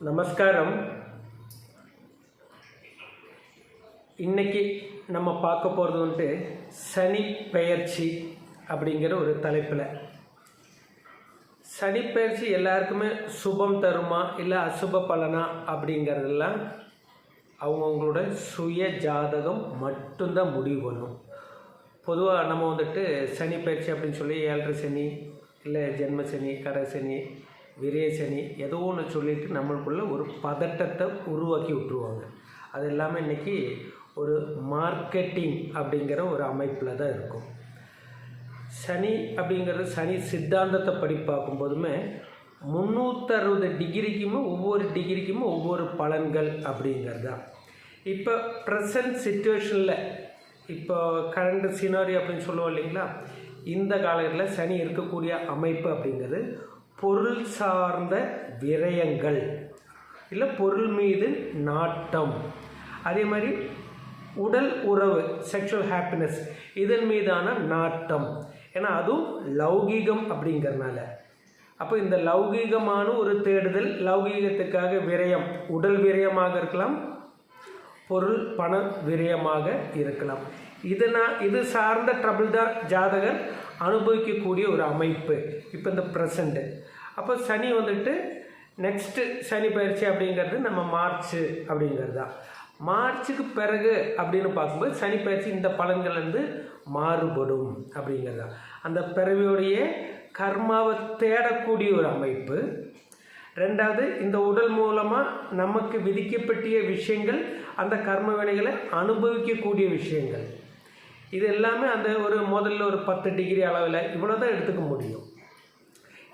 நமஸ்காரம். இன்னைக்கு நம்ம பார்க்க போகிறது வந்துட்டு சனி பெயர்ச்சி அப்படிங்கிற ஒரு தலைப்பில். சனி பெயர்ச்சி எல்லாருக்குமே சுபம் தருமா இல்லை அசுப பலனா அப்படிங்கிறதெல்லாம் அவங்கவுங்களோட சுய ஜாதகம் மட்டும்தான் முடிவு பண்ணும். பொதுவாக நம்ம வந்துட்டு சனி பயிற்சி அப்படின்னு சொல்லி ஏழரை சனி இல்லை ஜென்ம சனி கடை சனி விரேசனி ஏதோ ஒன்று சொல்லிட்டு நம்மளுக்குள்ளே ஒரு பதட்டத்தை உருவாக்கி விட்டுருவாங்க. அது எல்லாமே இன்றைக்கி ஒரு மார்க்கெட்டிங் அப்படிங்கிற ஒரு அமைப்பில் தான் இருக்கும். சனி அப்படிங்கிறது சனி சித்தாந்தத்தை படி பார்க்கும்போதுமே முந்நூற்றறுபது டிகிரிக்குமே ஒவ்வொரு டிகிரிக்குமே ஒவ்வொரு பலன்கள் அப்படிங்கிறது தான். இப்போ ப்ரெசன்ட் சுச்சுவேஷனில் இப்போ கரண்ட் சினாரி அப்படின்னு சொல்லுவோம் இல்லைங்களா? இந்த காலத்தில் சனி இருக்கக்கூடிய அமைப்பு அப்படிங்கிறது பொருள் சார்ந்த விரயங்கள். இல்லை பொருள் மீது நாட்டம். அதே மாதிரி உடல் உறவு செக்ஷுவல் ஹாப்பினஸ் இதன் மீதான நாட்டம். ஏன்னா அதுவும் லௌகீகம் அப்படிங்கிறனால. அப்போ இந்த லௌகீகமான ஒரு தேடுதல் லௌகீகத்துக்காக விரயம் உடல் விரயமாக இருக்கலாம் பொருள் பண விரயமாக இருக்கலாம். இதனால் இது சார்ந்த ட்ரபிள் தான் ஜாதகர் அனுபவிக்கக்கூடிய ஒரு அமைப்பு. இப்போ இந்த ப்ரெசண்ட்டு அப்போ சனி வந்துட்டு நெக்ஸ்ட்டு சனி பயிற்சி அப்படிங்கிறது நம்ம மார்ச் அப்படிங்கிறது தான். மார்ச்சுக்கு பிறகு அப்படின்னு பார்க்கும்போது சனி பயிற்சி இந்த பலன்கள்லேருந்து மாறுபடும் அப்படிங்கிறது தான். அந்த பிறவியுடைய கர்மாவை தேடக்கூடிய ஒரு அமைப்பு. ரெண்டாவது இந்த உடல் மூலமாக நமக்கு விதிக்கப்பட்டிய விஷயங்கள் அந்த கர்ம வினைகளை அனுபவிக்கக்கூடிய விஷயங்கள். இது எல்லாமே அந்த ஒரு முதல்ல ஒரு பத்து டிகிரி அளவில் இவ்வளோ தான் எடுத்துக்க முடியும்.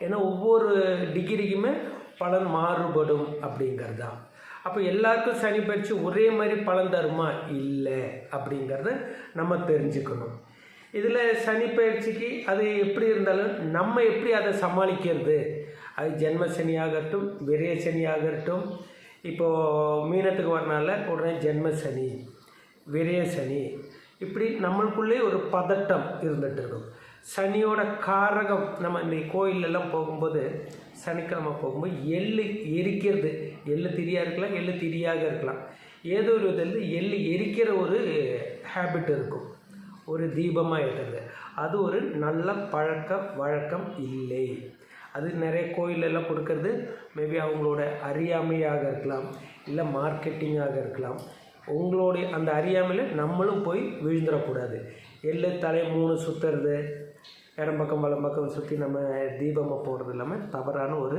ஏன்னா ஒவ்வொரு டிகிரிக்குமே பலன் மாறுபடும் அப்படிங்கிறது. தான் அப்போ எல்லாருக்கும் சனி பயிற்சி ஒரே மாதிரி பலன் தருமா? இல்லை. அப்படிங்கிறத நம்ம தெரிஞ்சுக்கணும். இதில் சனி பயிற்சிக்கு அது எப்படி இருந்தாலும் நம்ம எப்படி அதை சமாளிக்கிறது? அது ஜென்ம சனி ஆகட்டும் விரய சனி ஆகட்டும் இப்போது மீனத்துக்கு வரனால உடனே ஜென்ம சனி விரைய சனி. இப்படி நம்மளுக்குள்ளே ஒரு பதட்டம் இருந்துகிட்டு இருக்கும். சனியோட காரகம் நம்ம இந்த கோயிலெல்லாம் போகும்போது சனிக்கிழமை போகும்போது எள்ளு எரிக்கிறது. எள்ளு திரியாக இருக்கலாம் எள்ளு திரியாக இருக்கலாம். ஏதோ ஒரு விதத்தில் எள்ளு எரிக்கிற ஒரு ஹேபிட் இருக்கும். ஒரு தீபமாக இருக்கிறது அது ஒரு நல்ல பழக்க வழக்கம் இல்லை. அது நிறைய கோயிலெல்லாம் கொடுக்கறது. மேபி அவங்களோட அறியாமையாக இருக்கலாம் இல்லை மார்க்கெட்டிங்காக இருக்கலாம். உங்களுடைய அந்த அறியாமையில் நம்மளும் போய் விழுந்துடக்கூடாது. எள்ளு தலை மூணு சுற்றுறது இடம் பக்கம் வலம் பக்கம் சுற்றி நம்ம தீபமாக போடுறது இல்லாமல் தவறான ஒரு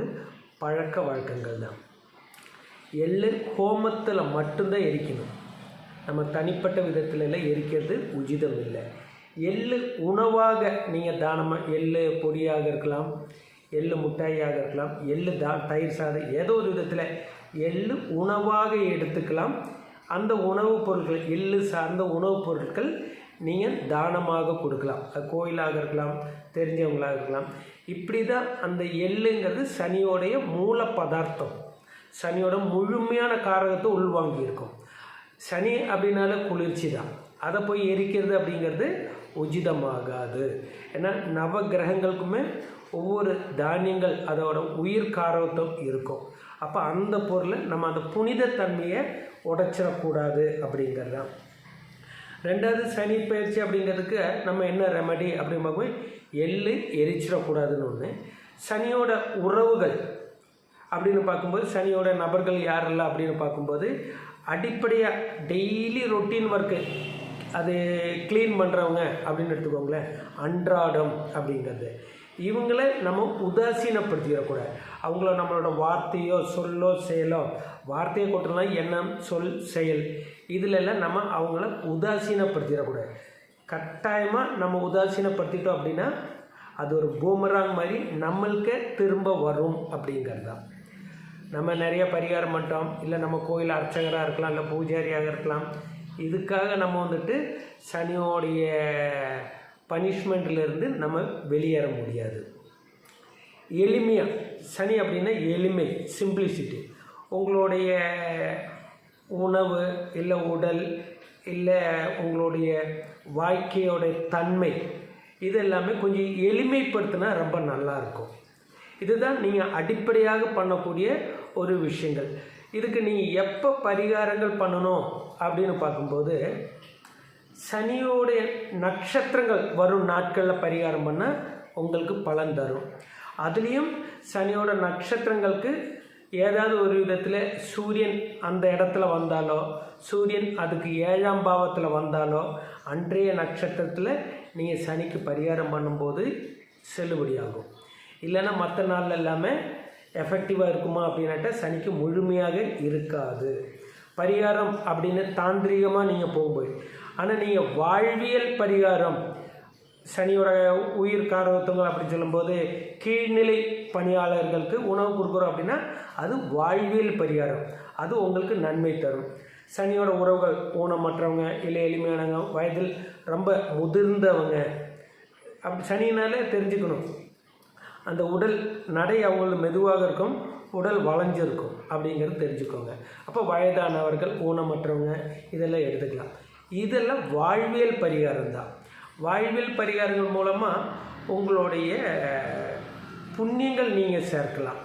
பழக்க வழக்கங்கள் தான். எள்ளு ஹோமத்தில் மட்டும்தான் எரிக்கணும். நம்ம தனிப்பட்ட விதத்துல எல்லாம் எரிக்கிறது உச்சிதம் இல்லை. எள்ளு உணவாக நீங்கள் தானமாக எள்ளு பொடியாக இருக்கலாம் எள்ளு முட்டாயாக இருக்கலாம் எள்ளு தா தயிர் சாதம் ஏதோ ஒரு விதத்தில் எள்ளு உணவாக எடுத்துக்கலாம். அந்த உணவுப் பொருட்கள் எள்ளு சார்ந்த உணவுப் பொருட்கள் நீங்கள் தானமாக கொடுக்கலாம். அது கோயிலாக இருக்கலாம் தெரிஞ்சவங்களாக இருக்கலாம். இப்படி தான் அந்த எள்ளுங்கிறது சனியோடைய மூல பதார்த்தம். சனியோட முழுமையான காரகத்தை உள்வாங்கி இருக்கும் சனி அப்படின்னால குளிர்ச்சி தான் அதை போய் எரிக்கிறது அப்படிங்கிறது உச்சிதமாகாது ஏன்னா நவ கிரகங்களுக்குமே ஒவ்வொரு தானியங்கள் அதோட உயிர் காரகத்துவம் இருக்கும். அப்போ அந்த பொருளை நம்ம அந்த புனிதத்தன்மையை உடைச்சிடக்கூடாது அப்படிங்கிறது தான் ரெண்டாவது சனி பயிற்சி அப்படிங்கிறதுக்கு நம்ம என்ன ரெமடி அப்படின்னு எள்ளு எரிச்சிடக்கூடாதுன்னு ஒன்று சனியோட உறவுகள் அப்படின்னு பார்க்கும்போது சனியோட நபர்கள் யாரெல்லாம் அப்படின்னு பார்க்கும்போது அடிப்படையாக டெய்லி ரொட்டீன் ஒர்க்கு அது க்ளீன் பண்ணுறவங்க அப்படின்னு எடுத்துக்கோங்களேன். அன்றாடம் அப்படிங்கிறது. இவங்களை நம்ம உதாசீனப்படுத்திடக்கூடாது. அவங்கள நம்மளோட வார்த்தையோ சொல்லோ செயலோ வார்த்தையை கொட்டுனா எண்ணம் சொல் செயல். இதிலெல்லாம் நம்ம அவங்கள உதாசீனப்படுத்திடக்கூடாது. கட்டாயமாக நம்ம உதாசீனப்படுத்திட்டோம் அப்படின்னா அது ஒரு பூமராங் மாதிரி நம்மளுக்கே திரும்ப வரும் அப்படிங்கிறது தான். நம்ம நிறைய பரிகாரம் பண்ணிட்டோம். இல்லை நம்ம கோயில் அர்ச்சகராக இருக்கலாம் இல்லை பூஜாரியாக இருக்கலாம். இதுக்காக நம்ம வந்துட்டு சனியோடைய பனிஷ்மெண்ட்லேருந்து நம்ம வெளியேற முடியாது. எளிமையாக சனி அப்படின்னா எளிமை சிம்பிளிசிட்டி உங்களுடைய உணவு இல்லை உடல் இல்லை உங்களுடைய வாழ்க்கையோடைய தன்மை இது எல்லாமே கொஞ்சம் எளிமைப்படுத்தினா ரொம்ப நல்லாயிருக்கும். இதுதான் நீங்கள் அடிப்படையாக பண்ணக்கூடிய ஒரு விஷயங்கள். இதுக்கு நீங்கள் எப்போ பரிகாரங்கள் பண்ணணும் அப்படின்னு பார்க்கும்போது சனியோடைய நட்சத்திரங்கள் வரும் நாட்களில் பரிகாரம் பண்ணால் உங்களுக்கு பலன் தரும். அதுலேயும் சனியோட நட்சத்திரங்களுக்கு ஏதாவது ஒரு விதத்தில் சூரியன் அந்த இடத்துல வந்தாலோ சூரியன் அதுக்கு ஏழாம் பாவத்தில் வந்தாலோ அன்றைய நட்சத்திரத்தில் நீங்கள் சனிக்கு பரிகாரம் பண்ணும்போது செல்லுபடியாகும். இல்லைன்னா மற்ற நாளில் எல்லாமே எஃபெக்டிவாக இருக்குமா அப்படின்னாட்ட சனிக்கு முழுமையாக இருக்காது. பரிகாரம் அப்படின்னு தாந்திரிகமாக நீங்கள் போகும்போது ஆனால் நீங்கள் வாழ்வியல் பரிகாரம் சனியோட உயிர் காரகத்துவங்கள் அப்படி சொல்லும்போது கீழ்நிலை பணியாளர்களுக்கு உணவு கொடுக்குறோம் அப்படின்னா அது வாழ்வியல் பரிகாரம். அது உங்களுக்கு நன்மை தரும். சனியோட உறவுகள் ஊனமற்றவங்க இல்லை எளிமையானவங்க வயதில் ரொம்ப முதிர்ந்தவங்க. அப்படி சனினாலே தெரிஞ்சுக்கணும். அந்த உடல் நடை அவங்களுக்கு மெதுவாக இருக்கும் உடல் வளைஞ்சிருக்கும் அப்படிங்கிறது தெரிஞ்சுக்கோங்க. அப்போ வயதானவர்கள் ஊனமற்றவங்க இதெல்லாம் எடுத்துக்கலாம். இதெல்லாம் வாழ்வியல் பரிகாரம் தான் வாழ்வில் பரிகாரங்கள் மூலமாக உங்களுடைய புண்ணியங்கள் நீங்கள் சேர்க்கலாம்.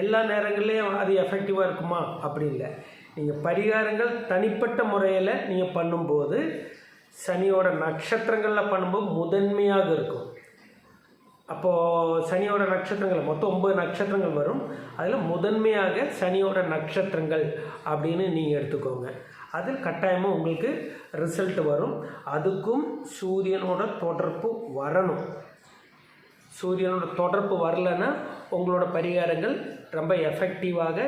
எல்லா நேரங்கள்லேயும் அது எஃபெக்டிவாக இருக்குமா? அப்படி இல்லை. நீங்கள் பரிகாரங்கள் தனிப்பட்ட முறையில் நீங்கள் பண்ணும்போது சனியோட நட்சத்திரங்களில் பண்ணும்போது முதன்மையாக இருக்கும். அப்போது சனியோட நட்சத்திரங்கள் மொத்தம் ஒம்பது நட்சத்திரங்கள் வரும். அதில் முதன்மையாக சனியோட நட்சத்திரங்கள் அப்படின்னு நீங்கள் எடுத்துக்கோங்க. அதில் கட்டாயமாக உங்களுக்கு ரிசல்ட் வரும். அதுக்கும் சூரியனோட தொடர்பு வரணும். சூரியனோட தொடர்பு வரலைன்னா உங்களோட பரிகாரங்கள் ரொம்ப எஃபெக்டிவாக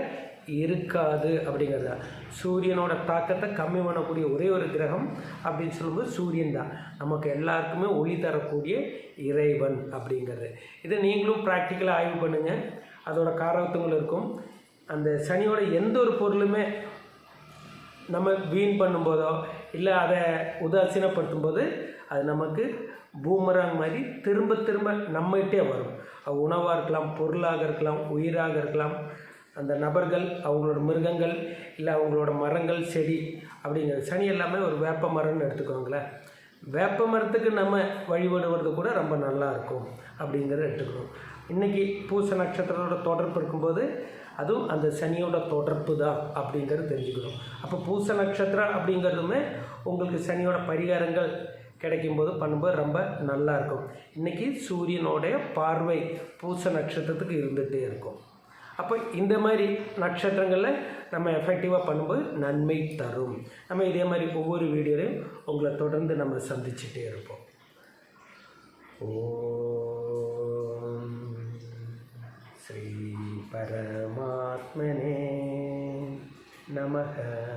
இருக்காது அப்படிங்கிறது. தான் சூரியனோட தாக்கத்தை கம்மி பண்ணக்கூடிய ஒரே ஒரு கிரகம் அப்படின்னு சொல்லும்போது சூரியன் தான். நமக்கு எல்லாருக்குமே ஒளி தரக்கூடிய இறைவன் அப்படிங்கிறது. இதை நீங்களும் ப்ராக்டிக்கலாக ஆய்வு பண்ணுங்கள் அதோட காரகத்துவங்கள் இருக்கும். அந்த சனியோட எந்த ஒரு பொருளுமே நம்ம வீண் பண்ணும்போதோ இல்லை அதை உதாசீனப்படுத்தும் போது அது நமக்கு பூமராங் மாதிரி திரும்ப திரும்ப நம்மகிட்டே வரும். அது உணவாக இருக்கலாம் பொருளாக இருக்கலாம் உயிராக இருக்கலாம். அந்த நபர்கள் அவங்களோட மிருகங்கள் இல்லை அவங்களோட மரங்கள் செடி அப்படிங்கிறது. சனி எல்லாமே ஒரு வேப்ப மரம்னு எடுத்துக்கோங்களேன். வேப்ப மரத்துக்கு நம்ம வழிபடுவது கூட ரொம்ப நல்லா இருக்கும் அப்படிங்கிறத எடுத்துக்கணும். இன்றைக்கி பூச நட்சத்திரத்தோட தொடர்பு இருக்கும்போது அதுவும் அந்த சனியோட தொடர்பு தான் அப்படிங்கிறது தெரிஞ்சுக்கணும். அப்போ பூச நட்சத்திரம் அப்படிங்கிறதுமே உங்களுக்கு சனியோட பரிகாரங்கள் கிடைக்கும்போது பண்ணும்போது ரொம்ப நல்லா இருக்கும். இன்றைக்கி சூரியனோடைய பார்வை பூச நட்சத்திரத்துக்கு இருந்துகிட்டே இருக்கும். அப்போ இந்த மாதிரி நட்சத்திரங்களில் நம்ம எஃபெக்டிவாக பண்ணும்போது நன்மை தரும். நம்ம இதே மாதிரி ஒவ்வொரு வீடியோலையும் உங்களை தொடர்ந்து நம்ம சந்திச்சுட்டே இருப்போம். ஓ ஸ்ரீ பர परमात्मने नमः